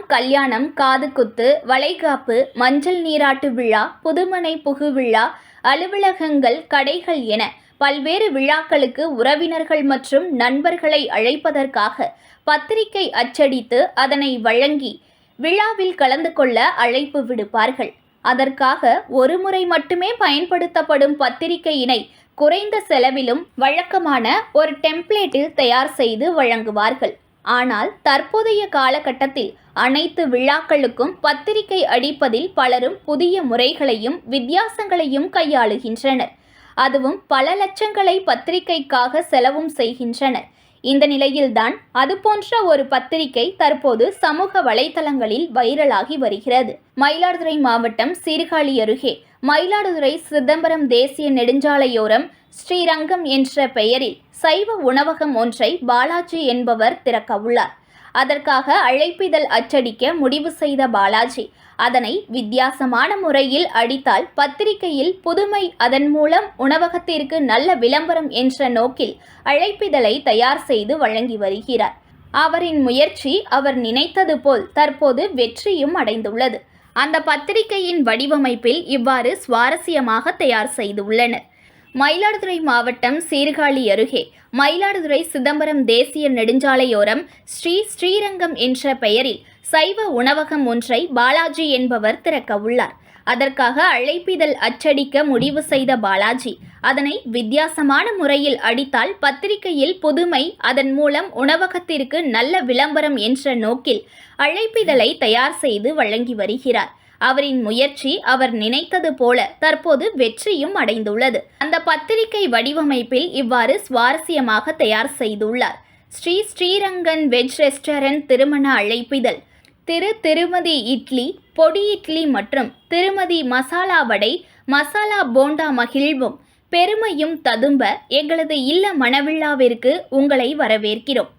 கல்யாணம் காதுகுத்து வளைகாப்பு மஞ்சள் நீராட்டு விழா புதுமனை புகு விழா அலுவலகங்கள் கடைகள் என பல்வேறு விழாக்களுக்கு உறவினர்கள் மற்றும் நண்பர்களை அழைப்பதற்காக பத்திரிகை அச்சடித்து அதனை வழங்கி விழாவில் கலந்து கொள்ள அழைப்பு விடுப்பார்கள். அதற்காக ஒரு முறை மட்டுமே பயன்படுத்தப்படும் பத்திரிகையினை குறைந்த செலவிலும் வழக்கமான ஒரு டெம்ப்ளேட்டில் தயார் செய்து வழங்குவார்கள். ஆனால் தற்போதைய காலகட்டத்தில் அனைத்து விழாக்களுக்கும் பத்திரிகை அடிப்பதில் பலரும் புதிய முறைகளையும் வித்தியாசங்களையும் கையாளுகின்றனர். அதுவும் பல லட்சங்களை பத்திரிகைக்காக செலவும் செய்கின்றனர். இந்த நிலையில்தான் அதுபோன்ற ஒரு பத்திரிகை தற்போது சமூக வலைதளங்களில் வைரலாகி வருகிறது. மயிலாடுதுறை மாவட்டம் சீர்காழி அருகே மயிலாடுதுறை சிதம்பரம் தேசிய நெடுஞ்சாலையோரம் ஸ்ரீரங்கம் என்ற பெயரில் சைவ உணவகம் ஒன்றை பாலாஜி என்பவர் திறக்கவுள்ளார். அதற்காக அழைப்பிதழ் அச்சடிக்க முடிவு செய்த பாலாஜி. அதனை வித்தியாசமான முறையில் அடித்தால் பத்திரிகையில் புதுமை அதன் மூலம் உணவகத்திற்கு நல்ல விளம்பரம் என்ற நோக்கில் அழைப்பிதழை தயார் செய்து வழங்கி வருகிறார். அவரின் முயற்சி அவர் நினைத்தது போல் தற்போது வெற்றியும் அடைந்துள்ளது. அந்த பத்திரிகையின் வடிவமைப்பில் இவ்வாறு சுவாரஸ்யமாக தயார் செய்துள்ளனர். மயிலாடுதுறை மாவட்டம் சீர்காழி அருகே மயிலாடுதுறை சிதம்பரம் தேசிய நெடுஞ்சாலையோரம் ஸ்ரீ ஸ்ரீரங்கம் என்ற பெயரில் சைவ உணவகம் ஒன்றை பாலாஜி என்பவர் திறக்க உள்ளார். அதற்காக அழைப்பிதழ் அச்சடிக்க முடிவு செய்த பாலாஜி அதனை வித்தியாசமான முறையில் அடித்தால் பத்திரிகையில் புதுமை அதன் மூலம் உணவகத்திற்கு நல்ல விளம்பரம் என்ற நோக்கில் அழைப்பிதழை தயார் செய்து வழங்கி வருகிறார். அவரின் முயற்சி அவர் நினைத்தது போல தற்போது வெற்றியும் அடைந்துள்ளது. அந்த பத்திரிகை வடிவமைப்பில் இவ்வாறு சுவாரஸ்யமாக தயார் செய்துள்ளார். ஸ்ரீ ஸ்ரீரங்கன் வெஜ் ரெஸ்டாரண்ட் திருமண அழைப்பிதழ் திரு திருமதி இட்லி பொடி இட்லி மற்றும் திருமதி மசாலா வடை மசாலா போண்டா மகிழ்வும் பெருமையும் ததும்ப எங்களது இல்ல மணவிழாவிற்கு உங்களை வரவேற்கிறோம்.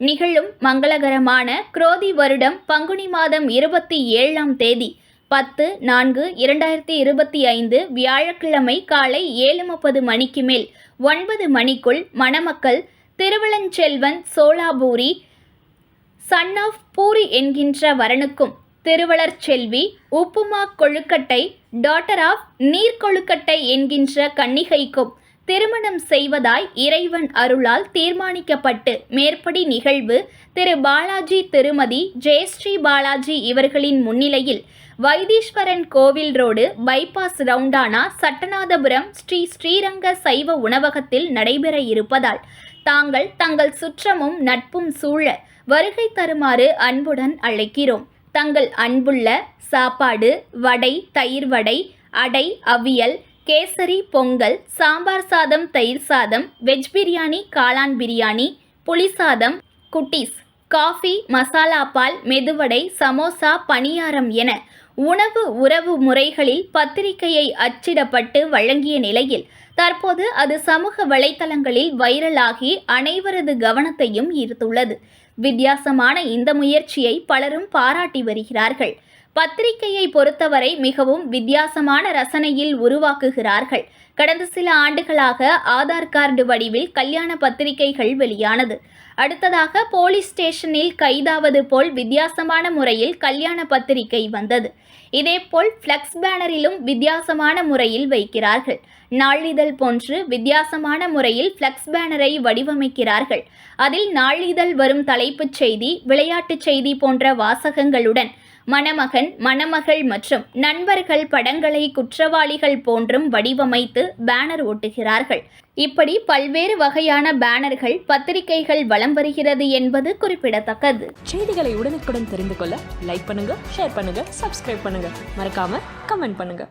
நிகழும் மங்களகரமான குரோதி வருடம் பங்குனி மாதம் இருபத்தி ஏழாம் தேதி பத்து நான்கு இரண்டாயிரத்தி இருபத்தி ஐந்து வியாழக்கிழமை காலை ஏழு முப்பது மணிக்கு மேல் ஒன்பது மணிக்குள் மணமக்கள் திருவளஞ்செல்வன் சோலாபூரி சன் ஆஃப் பூரி என்கின்ற வரனுக்கும் திருவளர் செல்வி உப்புமா கொழுக்கட்டை டாட்டர் ஆஃப் நீர்கொழுக்கட்டை என்கின்ற கன்னிகைக்கும் திருமணம் செய்வதாய் இறைவன் அருளால் தீர்மானிக்கப்பட்டு மேற்படி நிகழ்வு திரு பாலாஜி திருமதி ஜெயஸ்ரீ பாலாஜி இவர்களின் முன்னிலையில் Vaitheeswaran Koil road bypass roundabout Sattanathapuram Sri Sriranga சைவ உணவகத்தில் நடைபெற இருப்பதால் தாங்கள் தங்கள் சுற்றமும் நட்பும் சூழ வருகை தருமாறு அன்புடன் அழைக்கிறோம். தங்கள் அன்புள்ள சாப்பாடு வடை தயிர் வடை அடை அவியல் கேசரி பொங்கல் சாம்பார் சாதம் தயிர் சாதம் வெஜ் பிரியாணி காளான் பிரியாணி புளி சாதம் குட்டீஸ் காஃபி மசாலா பால் மெதுவடை சமோசா பணியாரம் என உணவு உறவு முறைகளில் பத்திரிகையை அச்சிடப்பட்டு வழங்கிய நிலையில் தற்போது அது சமூக வலைத்தளங்களில் வைரலாகி அனைவரது கவனத்தையும் ஈர்த்துள்ளது. வித்தியாசமான இந்த முயற்சியை பலரும் பாராட்டி வருகிறார்கள். பத்திரிகையை பொறுத்தவரை மிகவும் வித்தியாசமான ரசனையில் உருவாக்குகிறார்கள். கடந்த சில ஆண்டுகளாக ஆதார் கார்டு வடிவில் கல்யாண பத்திரிகைகள் வெளியானது. அடுத்ததாக போலீஸ் ஸ்டேஷனில் கைதாவது போல் வித்தியாசமான முறையில் கல்யாண பத்திரிகை வந்தது. இதேபோல் ஃப்ளெக்ஸ் பேனரிலும் வித்தியாசமான முறையில் வைக்கிறார்கள். நாளிதழ் போன்று வித்தியாசமான முறையில் ஃப்ளெக்ஸ் பேனரை வடிவமைக்கிறார்கள். அதில் நாளிதழ் வரும் தலைப்புச் செய்தி விளையாட்டுச் செய்தி போன்ற வாசகங்களுடன் மணமகன் மணமகள் மற்றும் நண்பர்கள் படங்களை குற்றவாளிகள் போன்றும் வடிவமைத்து பேனர் ஒட்டுகிறார்கள் இப்படி பல்வேறு வகையான பேனர்கள் பத்திரிகைகள் வலம் வருகிறது என்பது குறிப்பிடத்தக்கது. செய்திகளை உடனுக்குடன் தெரிந்து கொள்ள லைக் பண்ணுங்க ஷேர் பண்ணுங்க சப்ஸ்கிரைப் பண்ணுங்க. மறக்காம கமெண்ட் பண்ணுங்க.